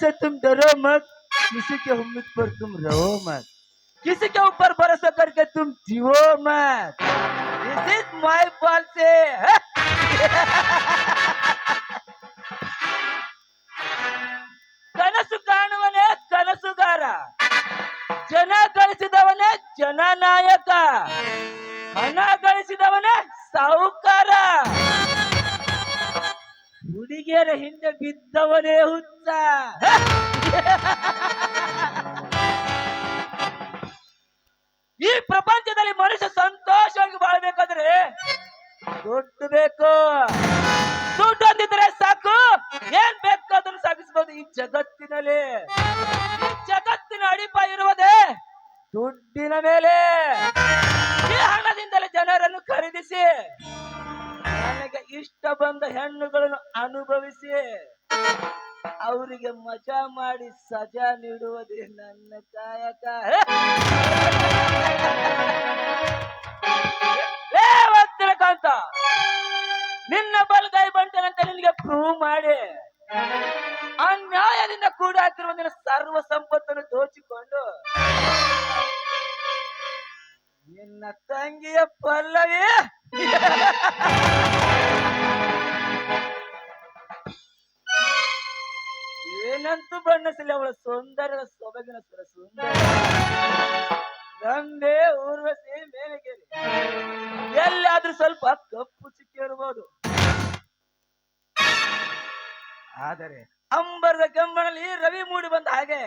से तुम डरो मत किसी के उम्मीद पर तुम रहो मत किसी के ऊपर भरोसा करके तुम जियो मत दिस इज माय पॉलिसी ಕನಸು ಕಾಣುವನೇ ಕನಸುಗಾರ ಜನ ಗಳಿಸಿದವನೇ ಜನನಾಯಕ ಹಣ ಗಳಿಸಿದವನೇ ಸಾಹುಕಾರ ಹುಡುಗಿಯರ ಹಿಂದೆ ಬಿದ್ದವನೇ ಹುಚ್ಚ. ಅನ್ಯಾಯದಿಂದ ಕೂಡ ಹಾಕಿರುವ ನಿನ್ನ ಸರ್ವ ಸಂಪತ್ತನ್ನು ದೋಚಿಕೊಂಡು ನಿನ್ನ ತಂಗಿಯ ಪಲ್ಲವಿ. ಏನಂತೂ ಬಣ್ಣಿಸಲಿ, ಅವಳ ಸುಂದರದ ಸೊಬಗಿನ ಸುಂದರ. ತಂದೆ ಊರ್ವಸಿ ಮೇಲಗೇರಿ ಎಲ್ಲಾದ್ರೂ ಸ್ವಲ್ಪ ಕಪ್ಪು ಸಿಕ್ಕಿರಬಹುದು ಆದರೆ ಅಂಬರದ ಕೆಂಬನಲ್ಲಿ ರವಿ ಮೂಡಿ ಬಂದ ಹಾಗೆ.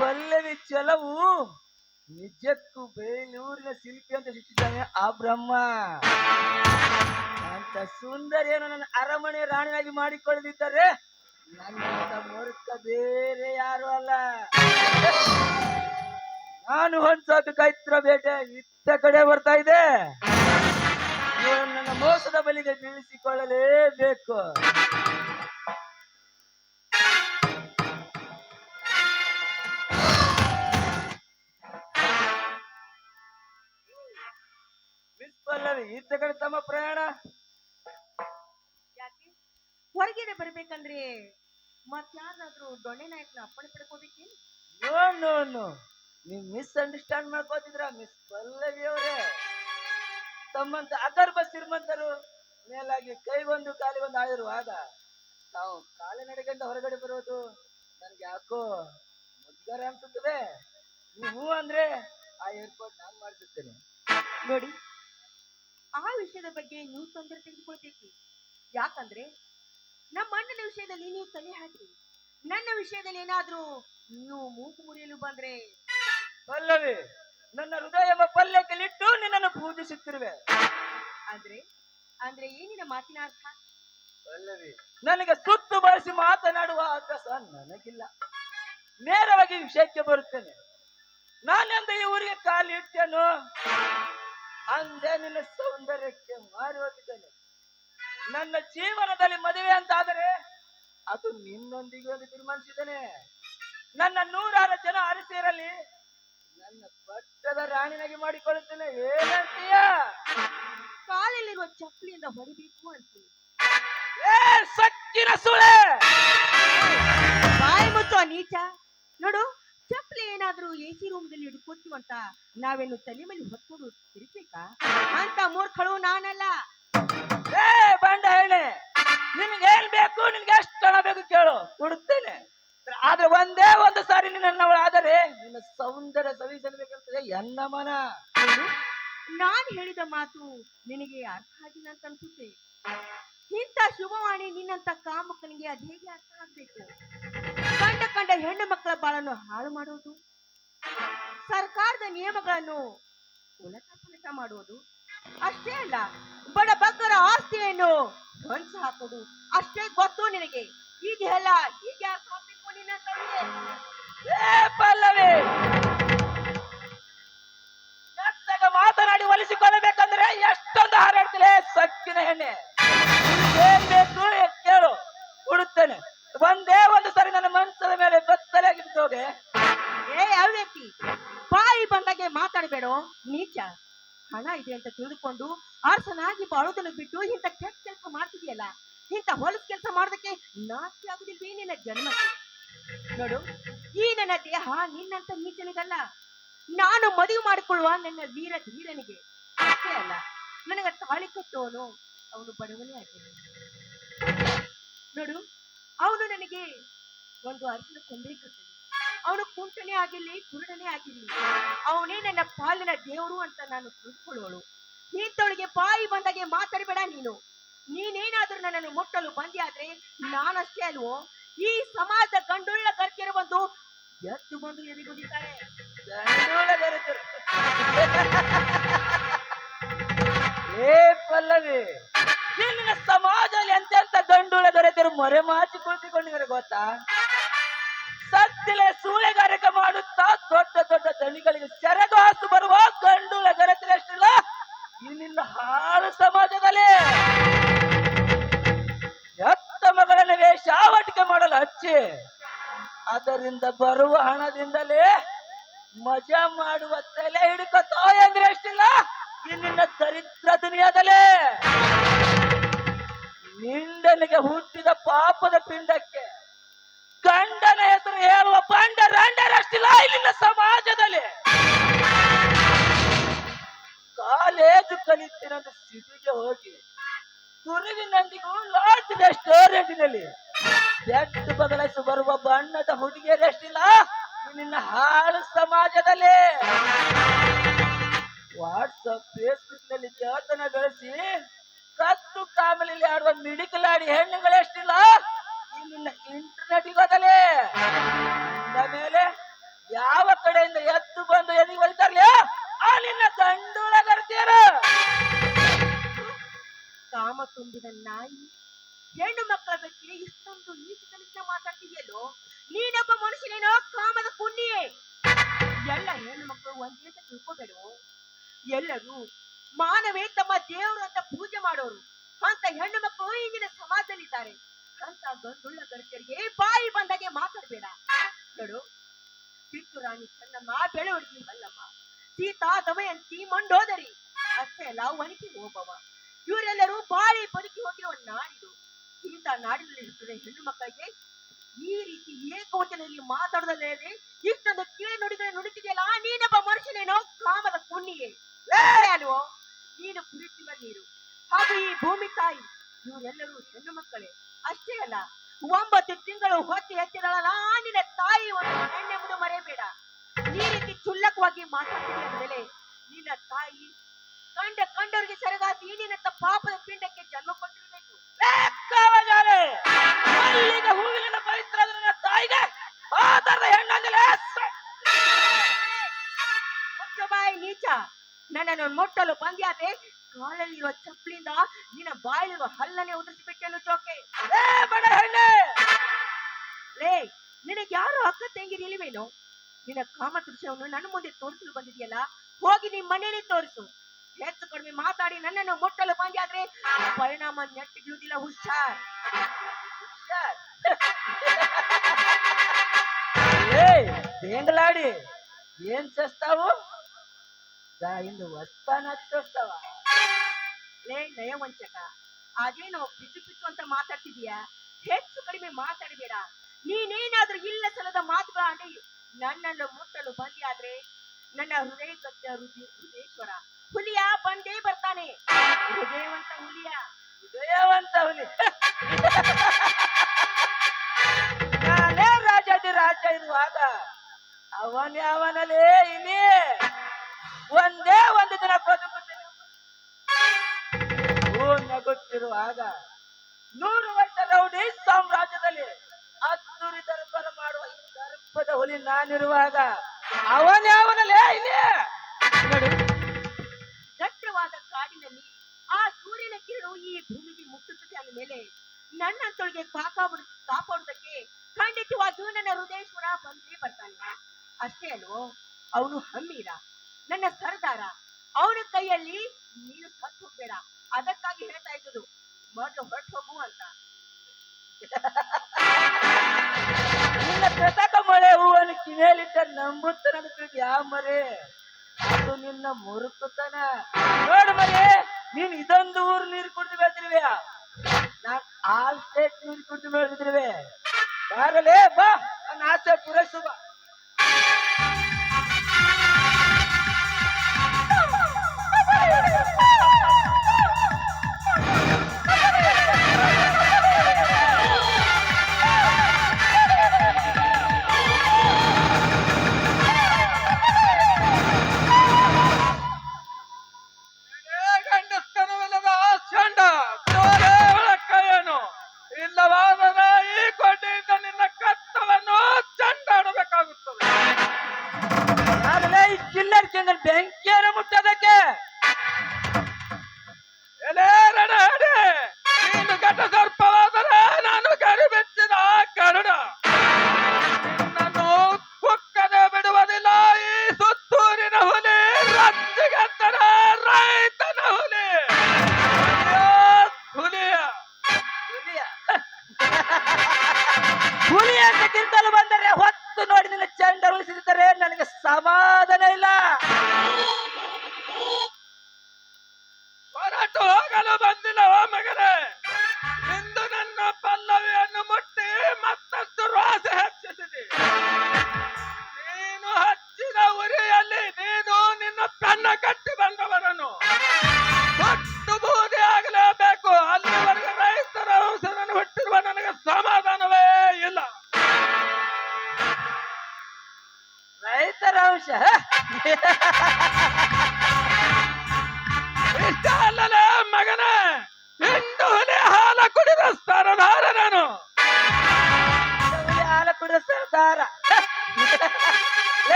ಪಲ್ಲವಿ ಚಲವು ನಿಜಕ್ಕೂ ಬೇಲೂರಿನ ಶಿಲ್ಪಿ ಅಂತ ಸಿಕ್ಕಿದ್ದಾನೆ ಆ ಬ್ರಹ್ಮ. ಅಂತ ಸುಂದರಿಯನ್ನು ನನ್ನ ಅರಮನೆ ರಾಣಿಯಾಗಿ ಮಾಡಿಕೊಳ್ಳದಿದ್ದರೆ ನನ್ನ ಮೂರ್ಖ ಬೇರೆ ಯಾರು ಅಲ್ಲ. ನಾನು ಹೊಂದೋದು ಕೈತ್ರ ಬೇಟೆ ಇತ್ತ ಕಡೆ ಬರ್ತಾ ಇದೆ. ನನ್ನ ಮೋಸದ ಬಲಿಗೆ ಬೀಳಿಸಿಕೊಳ್ಳಲೇಬೇಕು ಕಡೆ ತಮ್ಮ ಪ್ರಯಾಣ. ಯಾಕೆ? ಹೊರಗಡೆ ಬರ್ಬೇಕಂದ್ರೆ ಮತ್ತಾರಾದ್ರೂ ದೊಣ್ಣೆ ನಾಯಕನ ಅಪ್ಪಣೆ ಪಡ್ಕೋಬೇಕೇನು? No no no. ನೀವು ಮಿಸ್ ಅಂಡರ್ಸ್ಟ್ಯಾಂಡ್ ಮಾಡ್ಕೋತಿದ್ರ ಮಿಸ್ ಪಲ್ಲವಿ ಅವರೇ ತಮ್ಮಂತ ಅಗರ್ಭ ಶ್ರೀಮಂತರು ಮೇಲಾಗಿ ಕೈಗೊಂದು ಕಾಲಿಗೊಂದು ತಾವು ನಾವು ಕಾಲಿನಡೆಗೆಂದ ಹೊರಗಡೆ ಬರೋದು ನನ್ಗೆ ಯಾಕೋ ಮುದ್ಗರ ಅನ್ಸುತ್ತದೆ ನೀವು ಅಂದ್ರೆ ಆ ಏರ್ಪೋರ್ಟ್ ನಾನು ಮಾಡಿಸುತ್ತೇನೆ ನೋಡಿ. ಆ ವಿಷಯದ ಬಗ್ಗೆ ನೀವು ತೊಂದರೆ ತೆಗೆದುಕೊಳ್ಬೇಕು. ಯಾಕಂದ್ರೆ ನಮ್ಮ ಅಣ್ಣನ ವಿಷಯದಲ್ಲಿ ನೀವು ತಲೆ ಹಾಕಿ. ನನ್ನ ವಿಷಯದಲ್ಲಿ ಏನಾದ್ರೂ ನೀವು ಮೂಗು ಮುರಿಯಲು ಬಂದ್ರೆ. ಪಲ್ಲವಿ ನನ್ನ ಹೃದಯ ಎಂಬ ಪಲ್ಯಕ್ಕಲ್ಲಿಟ್ಟು ನಿನ್ನನ್ನು ಪೂಜಿಸುತ್ತಿರುವೆ. ಅಂದ್ರೆ ಅಂದ್ರೆ ಏನಿನ ಮಾತಿನ ಅರ್ಥ? ಪಲ್ಲವಿ ನನಗೆ ಸುತ್ತು ಬಳಸಿ ಮಾತನಾಡುವ ಅಭ್ಯಾಸ ನನಗಿಲ್ಲ. ನೇರವಾಗಿ ವಿಷಯಕ್ಕೆ ಬರುತ್ತೇನೆ. ನಾನೆಂದ ಈ ಊರಿಗೆ ಕಾಲು ಇಟ್ಟೇನು? ಅಂದೇ ನಿನ್ನ ಸೌಂದರ್ಯಕ್ಕೆ ಮಾರಿ ಹೋಗಿದ್ದೇನೆ. ನನ್ನ ಜೀವನದಲ್ಲಿ ಮದುವೆ ಅಂತಾದರೆ ಅದು ನಿನ್ನೊಂದಿಗೆ ಒಂದು ತೀರ್ಮಾನಿಸಿದ್ದೇನೆ. ನನ್ನ ನೂರಾರು ಜನ ಅರಸಿರಲಿ ನನ್ನ ಪಟ್ಟದ ರಾಣಿನಾಗಿ ಮಾಡಿಕೊಳ್ಳುತ್ತೇನೆ. ಏನಂತೀಯ ಕಾಲಲ್ಲಿರುವ ಚಪ್ಪಲಿಯಿಂದ ಹೊಡಿಬೇಕು ಅಂತೀನಿ. ಏ ಸಕ್ಕಿನ ಸುಳೆ! ಬಾಯಿ ಮುಚ್ಚೋ ನೀಚ. ನೋಡು ಏನಾದ್ರೂ ಎ ಸಿ ರೂಮ್ದಲ್ಲಿ ಹಿಡ್ಕೊತೀವಂತ ನಾವೇನು ತಲೆ ಮೇಲೆ ಹೊತ್ಕೊಂಡು ತಿರುಗ್ಬೇಕಾ? ಅಂತ ಮೂರ್ಖಳು ನಾನಲ್ಲ. ಏ ಬಂಡ ಹೇಳಿ. ನಿನ್ಗೆ ಏನ್ ಬೇಕು ನಿನ್ಗೆ ಎಷ್ಟು ಹಣ ಬೇಕು ಕೇಳು. ಕೊಡುತ್ತೇನೆ. ಆದ್ರೆ ಒಂದೇ ಒಂದು ಸಾರಿ ನಿನ್ನವಳು ಆದರೆ ನಿನ್ನ ಸೌಂದರ್ಯ ಸವಿಸಬೇಕಂತದೆ ಎನ್ನ ಮನ. ನಾನ್ ಹೇಳಿದ ಮಾತು ನಿನಗೆ ಅರ್ಥ ಆಗಿಲ್ಲ ಅಂತ ಅನ್ಸುತ್ತೆ. ಇಂಥ ಶುಭವಾಣಿ ನಿನ್ನಂತ ಕಾಮಕನಿಗೆ ಅದ್ ಹೇಗೆ ಅರ್ಥ ಆಗ್ಬೇಕು? ಕಂಡ ಹೆಣ್ಣು ಮಕ್ಕಳ ಬಾಳನ್ನು ಹಾಳು ಮಾಡೋದು ಸರ್ಕಾರದ ನಿಯಮಗಳನ್ನು ಉಲಟ ಮಾಡುವುದು? ಅಷ್ಟೇ ಅಲ್ಲ, ಬಡ ಬಗ್ಗರ ಆಸ್ತಿಯನ್ನು ಧ್ವಂಸ ಹಾಕೋದು ಅಷ್ಟೇ ಗೊತ್ತು ನಿನಗೆ? ಇದೆಲ್ಲ ಹೀಗೆ ಮಾತನಾಡಿ ಒಲಿಸಿಕೊಳ್ಳಬೇಕಂದ್ರೆ ಎಷ್ಟೊಂದು ಹಾರಾಡ್ತಿಲ್ಲ ಸಕ್ಕಿನ ಹೆಣ್ಣೆ ಏನ್ ಬೇಕು ಕೇಳು ಕೊಡುತ್ತೇನೆ ಒಂದೇ ಒಂದು ಸರಿ ನನ್ನ ಮನಸ್ಸಿನ ಮೇಲೆ ಬತ್ತಲಾಗಿದ್ದು ಹೋಗೆ ಏ ಅವ್ಯಕ್ತಿ ಬಾಯಿ ಬಂದಾಗೆ ಮಾತಾಡಬೇಡ? ನೀಚ. ಹಣ ಇದೆ ಅಂತ ತಿಳಿದುಕೊಂಡು ಅರ್ಸನಾಗಿ ಬಾಳೋದನ್ನು ಬಿಟ್ಟು ಇಂಥ ಕೆಟ್ಟ ಕೆಲಸ ಮಾಡ್ತಿದೆಯಲ್ಲ ಇಂಥ ಹೊಲದ ಕೆಲಸ ಮಾಡೋದಕ್ಕೆ ನಾಚಿಕೆ ಆಗುದಿಲ್ವೇ ನಿನ್ನ ಜನ್ಮ ನೋಡು, ಈ ನನ್ನ ದೇಹ ನಿನ್ನಂತ ನೀಚನಿಗಲ್ಲ. ನಾನು ಮದುವೆ ಮಾಡಿಕೊಳ್ಳುವ ನನ್ನ ವೀರ ಧೀರನಿಗೆ. ಅಷ್ಟೇ ಅಲ್ಲ, ನನಗ ತಾಳಿ ಕಟ್ಟುವನು ಅವನು ಬಡವನೇ ಆಗಿದೆ ನೋಡು ಅವನು ನನಗೆ ಒಂದು ಅರ್ಜುನ ಕಟ್ಟಲಿ ಅವನು ಕುಂಟನೇ ಆಗಿರ್ಲಿ, ಕುರುಡನೇ ಆಗಿರ್ಲಿ, ಅವನೇ ನನ್ನ ಪಾಲಿನ ದೇವರು ಅಂತ ನಾನು ತಿಳ್ಕೊಳ್ಳೋಳು. ಇಂಥವಳಿಗೆ ಬಾಯಿ ಬಂದಾಗೆ ಮಾತಾಡಬೇಡ ನೀನು. ನೀನೇನಾದ್ರೂ ನನ್ನನ್ನು ಮುಟ್ಟಲು ಬಂದಿ ಆದ್ರೆ ನಾನಷ್ಟೇ ಅಲ್ವೋ? ಈ ಸಮಾಜದ ಗಂಡುಳ್ಳ ಗರ್ಕೆರು ಬಂದು ಎದ್ದು ಬಂದು ಬೆರೆತರು ಏ ಪಲ್ಲವಿ, ನಿನ್ನ ಸಮಾಜದಲ್ಲಿ ಎಂತೆಂತ ಗಂಡುಳ ದೊರೆತರು ಮೊರೆ ಮಾಚಿ ಕುಳಿತುಕೊಂಡಿದ್ದಾರೆ ಗೊತ್ತಾ? ಸತ್ತಿಲೆ ಸೂಳೆಗಾರಿಕೆ ಮಾಡುತ್ತಾ ದೊಡ್ಡ ದೊಡ್ಡ ದಣಿಗಳಿಗೆ ಸೆರಗಾಸು ಬರುವ ಗಂಡೂಳ ಅಷ್ಟಿಲ್ಲ, ಇಲ್ಲಿನ ಹಾಳು ಸಮಾಜದಲ್ಲಿ. ಎತ್ತ ಮಗಳನ್ನ ವೇಷಾವಟಿಕೆ ಮಾಡಲು ಹಚ್ಚಿ, ಅದರಿಂದ ಬರುವ ಹಣದಿಂದಲೇ ಮಜಾ ಮಾಡುವ ತಲೆ ಹಿಡ್ಕೊತೋ ಅಂದ್ರೆ ಅಷ್ಟಿಲ್ಲ, ಇಲ್ಲಿನ ದರಿದ್ರ ದುನಿಯಾದಲ್ಲೇ. ನಿಂಡನಿಗೆ ಹುಟ್ಟಿದ ಪಾಪದ ಪಿಂಡಕ್ಕೆ ಗಂಡನ ಹೆಸರು ಹೇಳುವ ಬಂಡ ರಂಡರಷ್ಟಿಲ್ಲ ಇಲ್ಲಿನ ಸಮಾಜದಲ್ಲಿ. ಕಾಲೇಜು ಕಲಿತಿನಂತ ಸಿಟಿಗೆ ಹೋಗಿ ಗುರುವಿನೊಂದಿಗೂ ಲಾಡ್ಜ್ ರೆಸ್ಟೋರೆಂಟ್ನಲ್ಲಿ ಬೆಡ್ ಬದಲಾಯಿಸಿ ಬರುವ ಬಣ್ಣದ ಹುಡುಗಿಯರಷ್ಟಿಲ್ಲ ನಿನ್ನ ಹಾಳು ಸಮಾಜದಲ್ಲಿ. ವಾಟ್ಸಪ್ ಫೇಸ್ಬುಕ್ನಲ್ಲಿ ಜಾತನ ಬೆಳೆಸಿ ಕತ್ತು ಕಾಮಲಿ ಆಡುವ ಮಿಡಿಕಲಾಡಿ ಹೆಣ್ಣುಗಳೆಷ್ಟಿಲ್ಲ ಈ ನಿನ್ನ ಇಂಟರ್ನೆಟ್ ಗೊತ್ತಲೇ ಮೇಲೆ ಯಾವ ಕಡೆಯಿಂದ ಎತ್ತು ಬಂದು ಎದಿಗೆ ಆ ನಿನ್ನ ಗಂಡುಳ ಬರ್ತೀರ ಕಾಮ ತುಂಬಿದ ನಾಯಿ, ಹೆಣ್ಣು ಮಕ್ಕಳ ಬಗ್ಗೆ ಇಷ್ಟೊಂದು ನೀಚತನದಿಂದ ಮಾತಾಡ್ತಿದೆಯಲ್ಲೋ? ನೀನೊಬ್ಬ ಮನುಷ್ಯನೇನೋ ಕಾಮದ ಪುಣ್ಯೇ. ಎಲ್ಲ ಹೆಣ್ಣು ಮಕ್ಕಳು ಒಂದೇ ತಿಳ್ಕೋಬೇಡು ಎಲ್ಲರೂ ಮಾನವೇ ತಮ್ಮ ದೇವರು ಅಂತ ಪೂಜೆ ಮಾಡೋರು. ಅಂತ ಹೆಣ್ಣು ಮಕ್ಕಳು ಈಗಿನ ಸಮಾಜದಲ್ಲಿದ್ದಾರೆ. ಅಂತ ಗಂಡುಳ್ಳ ಗಣಕರಿಗೆ ಬಾಯಿ ಬಂದಾಗೆ ಮಾತಾಡ್ಬೇಡ. ನೋಡು ಕಿತ್ತು ರಾಣಿ ಚೆನ್ನಮ್ಮ ಬೆಳವಣಿಗೆ ಮಲ್ಲಮ್ಮ, ಸೀತಾ ದಮಯಂತಿ, ಮಂಡೋದರಿ, ಅಷ್ಟೇ ಅಲ್ಲ ಒಣಕಿ ಹೋಗವ ಇವರೆಲ್ಲರೂ ಬಾಳಿ ಬದುಕಿ ಹೋಗಿರುವ ನಾಡಿದು. ಇಂಥ ನಾಡಿನಲ್ಲಿ ಹೆಣ್ಣು ಮಕ್ಕಳಿಗೆ. ಈ ರೀತಿ ಏಕವಚನದಲ್ಲಿ ಮಾತಾಡದಲ್ಲೇ ಇಷ್ಟೊಂದು ಕೀಳು ನುಡಿದ್ರೆ ನುಡಿತಿದೆಯಲ್ಲ, ನೀನೊಬ್ಬ ಮನುಷ್ಯನೇನೋ ಕಾಮದ ಕುಣ್ಣಿಗೆ ಅಲ್ವೋ? ನೀನು ಕುಡಿಯುತ್ತಿರುವ ನೀರು. ಹಾಗೂ ಈ ಭೂಮಿ ತಾಯಿ ಇವರೆಲ್ಲರೂ ಹೆಣ್ಣು ಮಕ್ಕಳೇ ಅಷ್ಟೇ ಅಲ್ಲ ಒಂಬತ್ತು ತಿಂಗಳು ಮುಟ್ಟಲು ಬಂದ್ಯಾದ್ರೆ ಕಾಲಲ್ಲಿರುವ ಚಪ್ಪಲಿಂದ ನಿನ್ನ ಬಾಯಲ್ಲಿರುವ ಹಲ್ಲನೆ ಉದುರಿಸಿ ಬಿಟ್ಟೆನು ಚೋಕೆ ಬಡ ಹೆಣ್ಣೆ! ನಿನಗೆ ಯಾರು ಅಕ್ಕ ತಂಗಿರಿ ಇಲ್ವೇನೋ ನಿನ್ನ ಕಾಮ ದೃಶ್ಯವನ್ನು ನನ್ನ ಮುಂದೆ ತೋರಿಸಲು ಬಂದಿದೆಯಲ್ಲ? ಹೋಗಿ ನಿಮ್ಮ ಮನೇಲಿ ತೋರಿಸು. ಹೆಚ್ಚು ಕಡಿಮೆ ಮಾತಾಡಿ ನನ್ನನ್ನು ಮುಟ್ಟಲು ಬಂದ್ಯಾದ್ರೆ ಪರಿಣಾಮ ನೆಟ್ಟಿಗಿರುವುದಿಲ್ಲ, ಹುಷಾರ್. ಹುಷಾರ್. ಏಯ್ ಏನ್ ಚಸ್ತಾವು ಇಂದು ವಸ್ತಾನ ಚಸ್ತಾವ ಲೇ, ನಯವಂಚಕ ಅದೇನೋ ಪಿಚು ಪಿಚು ಅಂತ ಮಾತಾಡ್ತಿದೀಯಾ ಹೆಚ್ಚು ಕಡಿಮೆ ಮಾತಾಡಬೇಡ. ನೀನೇನಾದ್ರೂ ಇಲ್ಲ ಸಲದ ಮಾತುಗಳಾಡಿ ನನ್ನನ್ನು ಮುಟ್ಟಲು ಬಂದಿಯಾದ್ರೆ ನನ್ನ ಹೃದಯ ಕತ್ತ ಹೃದಯೇಶ್ವರ ಹುಲಿಯ ಬಂದೇ ಬರ್ತಾನೆ. ಹೃದಯವಂತ ಹುಲಿಯ, ಹೃದಯವಂತ ಹುಲಿ. ನಾನೇ ರಾಜಾದಿ ರಾಜ ಇರುವಾಗ ಅವನೇ ಅವನಲ್ಲೇ ಇಲ್ಲಿ ಒಂದೇ ಒಂದು ದಿನ ಬದುಕುತ್ತೇನೆ ನಗುತ್ತಿರುವಾಗ ನೂರು ವರ್ಷ ರೌಡಿ ಸಾಮ್ರಾಜ್ಯದಲ್ಲಿ ಅದ್ದೂರಿ ದರ್ಬಾರ ಮಾಡುವ ಈ ದರ್ಪದ ಹುಲಿ ನಾನಿರುವಾಗ ಅವನ್ಯಾವನಲ್ಲೇ ಇಲ್ಲಿ. ದಟ್ಟವಾದ ಕಾಡಿನಲ್ಲಿ ಆ ಸೂರ್ಯನ ಕಿರಣವು ಈ ಭೂಮಿಗೆ ಮುಟ್ಟುತ್ತದೆ ಅಂದ ಮೇಲೆ ನನ್ನಂತೊಳಗೆ ಕಾಪಾಡು ಕಾಪಾಡುವುದಕ್ಕೆ ಖಂಡಿತವಾಗಿಯೂ ನನ್ನ ಹೃದಯೇಶ್ವರ ಬಂದೇ ಬರ್ತಾನೆ. ಅಷ್ಟೇ ಅಲ್ವೋ, ಅವನು ಹಮ್ಮೀರ ನನ್ನ ಸರ್ದಾರ, ಅವನ ಕೈಯಲ್ಲಿ ನೀನು ಸತ್ತು ಬೇಡ ಅದಕ್ಕಾಗಿ ಹೇಳ್ತಾ ಇದ್ದುದು ಮೊದಲು ಹೊರಟು ಹೋಗು ಅಂತ. ನಿನ್ನ ಕೃತಕ ಮಳೆ ಹೂವನ್ನು ಕಿವಿಯಲ್ಲಿಟ್ಟ ನಂಬುತ್ತ ಯಾವ ಮರೆ? ಅದು ನಿನ್ನ ಮುರುಕುತನ ನೋಡು ಮರೆ, ನೀನ್ ಇದೊಂದು ಊರು ನೀರು ಕುಡಿದು ಬೆಳೆದಿರುವೆ. ನಾನ್ ಆಲ್ ಸ್ಟೇಟ್ ನೀರು ಕುಡಿದು ಬೆಳೆದಿರುವೆ. ಬಾರಲೇ ಬಾ, ನನ್ನ ಆಸೆ ಪೂರೈಸು ಗಂಡಸ್ತನವಿಲ್ಲದ Oh,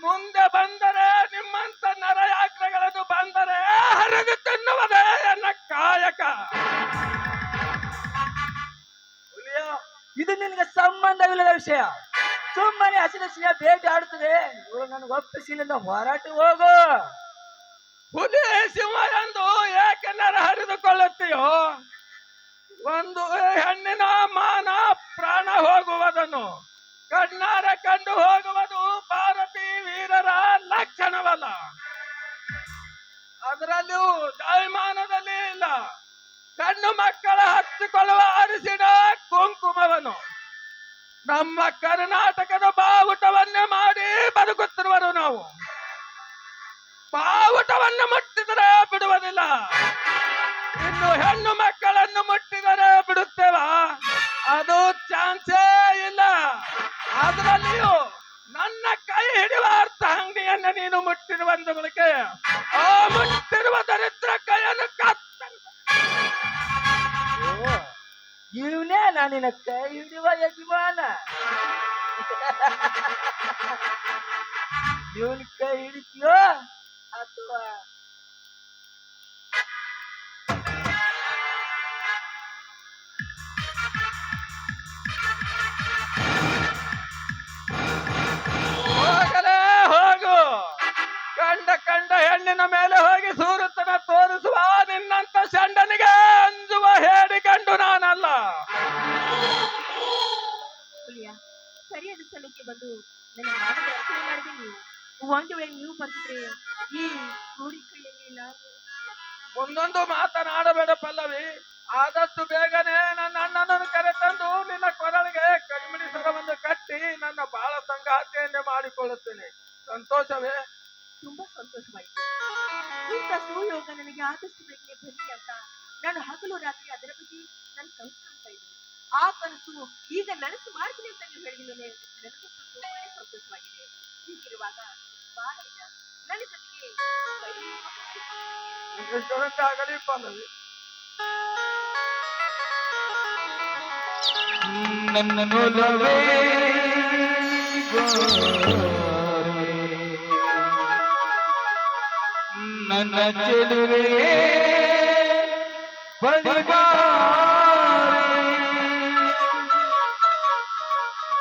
ಮುಂದೆ ಬಂದರೆ ನಿಮ್ಮಂತ ನರಯಾತ್ರೆಗಳನ್ನು ಬಂದರೆ ಹರಿದು ತಿನ್ನುವುದೇ ಎನ್ನ ಕಾಯಕ? ಇದು ನಿನಗೆ ಸಂಬಂಧವಿಲ್ಲದ ವಿಷಯ. ಸುಮ್ಮನೆ ಹಸಿದ ಭೇಟಿ ಆಡುತ್ತದೆ. ಇವರು ನನಗೆ ಒಪ್ಪಿಸಿಲ್ಲ ಹೊರಟು ಹೋಗು. ಹುಲಿ ಸಿಂಹ ಎಂದು ಏಕೆ ನರ ಹರಿದುಕೊಳ್ಳುತ್ತೀಯೋ? ಒಂದು ಹೆಣ್ಣಿನ ಮಾನ ಪ್ರಾಣ ಹೋಗುವುದನ್ನು ಕಣ್ಣಾರ ಕಂಡು ವೀರರ ಲಕ್ಷಣವಲ್ಲ ಅದರಲ್ಲೂ ಜಾಯಮಾನದಲ್ಲಿ ಇಲ್ಲ. ಕಣ್ಣು ಮಕ್ಕಳ ಹಚ್ಚಿಕೊಳ್ಳುವ ಅರಿಸಿನ ಕುಂಕುಮವನು ನಮ್ಮ ಕರ್ನಾಟಕದ ಬಾವುಟವನ್ನೇ ಮಾಡಿ ಬದುಕುತ್ತಿರುವರು ನಾವು. ಬಾವುಟವನ್ನು ಮುಟ್ಟಿದರೆ ಬಿಡುವುದಿಲ್ಲ. ಇನ್ನು ಹೆಣ್ಣು ಮಕ್ಕಳನ್ನು ಮುಟ್ಟಿದರೆ ಬಿಡುತ್ತೇವಾ? ಅದು ಚಾನ್ಸೇ ಇಲ್ಲ. ಅದರಲ್ಲಿಯೂ ನನ್ನ ಕೈ ಅರ್ಥ ಅಂಗಡಿಯನ್ನು ನೀನು ಮುಟ್ಟಿರುವ ಬಳಿಕೆ, ಆ ಮುಟ್ಟಿರುವ ದರಿದ್ರ ಕೈಯನ್ನು ಕತ್ತ ಇವನೇ ನಾನಿನ ಕೈ ಹಿಡಿಯುವ ಯಜಮಾನ. ಇವನ್ ಕೈ ಹಿಡಿತೀಯೋ ಅಥವಾ ಹೆಣ್ಣಿನ ಮೇಲೆ ಹೋಗಿ ಸೂರುತ್ತನ ತೋರಿಸುವ ನಿನ್ನಂತ ಚಂಡನಿಗೆ ಅಂಜುವ ಹೇಳಿಕೊಂಡು ನಾನಲ್ಲ. ಸರಿಯಾದ ಸ್ಥಳಕ್ಕೆ ಬಂದು ನನ್ನ ರಕ್ಷಣೆ ಮಾಡಿದೆ ನೀವು ಒಂದು ವೇಳೆ ನೀವು ಬರ್ತಿದ್ರೆ ಈ ಕೈಯಲ್ಲಿ ನಾನು ಒಂದೊಂದು ಮಾತನಾಡಬೇಡ ಪಲ್ಲವಿ. ಆದಷ್ಟು ಬೇಗನೆ ನನ್ನ ಅಣ್ಣನನ್ನು ಕರೆತಂದು ನಿನ್ನ ಕೊರಳಿಗೆ ಕಣ್ಮಣಿ ಸರವನ್ನು ಕಟ್ಟಿ ನನ್ನ ಬಾಳ ಸಂಗಾತಿಯನ್ನೇ ಮಾಡಿಕೊಳ್ಳುತ್ತೇನೆ. ಸಂತೋಷವೇ? ಅಂತ ಆ ಕನಸು ಈಗ ನನಸು ಮಾಡ್ತೀನಿ ಅಂತ ನೀವು ಹೇಳಿದ ಮೇಲೆ ನನಗೂ ತುಂಬಾನೇ ಸಂತೋಷವಾಗಿದೆ. ಹೀಗಿರುವಾಗ ಬಾಲಯ್ಯ ನನ್ನ ಜೊತೆಗೆ ಆಗಲಿ ಪಲ್ಲವಿ ನನ್ನ ನೊಲವೇ ನನ್ನ ಚೆಲುವೆ ಬಳಿ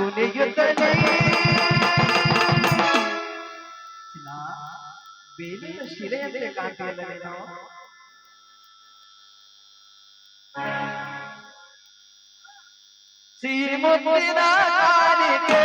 ಕುಣಿಯುತ್ತಲೇ ಬೇಲಿನ ಶಿಲೆಯಂತೆ ಕಾಣ್ತಿಲ್ಲವೇ ನಾವು ಸೀರೆ ಮುತ್ತಿನ ಕಾಲಿಗೆ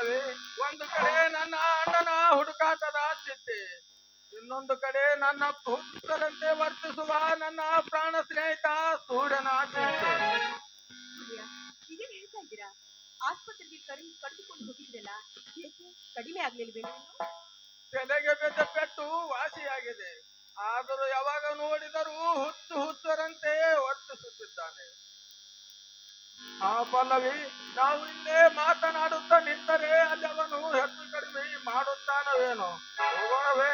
ಪಲ್ಲವಿ ಒಂದು ಕಡೆ ನನ್ನ ಅಣ್ಣನ ಹುಡುಕಾಟದ ಚಿಂತೆ ಇನ್ನೊಂದು ಕಡೆ ನನ್ನ ಪುತ್ರರಂತೆ ವರ್ತಿಸುವ ನನ್ನ ಪ್ರಾಣ ಸ್ನೇಹಿತ ಸೂರ್ಯನ ಚಿಂತೆ. ಹೇಳ್ತಾ ಇದ್ದೀರಾ? ಆಸ್ಪತ್ರೆಗೆ ಕರೆ ಕರೆದುಕೊಂಡು ಹೋಗಿದ್ರಲ್ಲ ಕಡಿಮೆ ಆಗ್ಲಿಲ್ವೇನೋ? ಇನ್ನು? ತಲೆಗೆ ಬಿದ್ದ ಪೆಟ್ಟು ವಾಸಿಯಾಗಿದೆ. ಆದರೂ ಯಾವಾಗ ನೋಡಿದರೂ ಹುತ್ತು ಹುತ್ತರಂತೆ ವರ್ತಿಸುತ್ತಿದ್ದಾನೆ. ಆ ಪಲ್ಲವಿ ನಾವು ಇಲ್ಲೇ ಮಾತನಾಡುತ್ತಾ ನಿಂತರೆ ಅಲ್ಲಿ ಅವನು ಹೆಚ್ಚು ಕಡಿಮೆ ಮಾಡುತ್ತಾನವೇನು? ಹೋಗೋಣವೇ.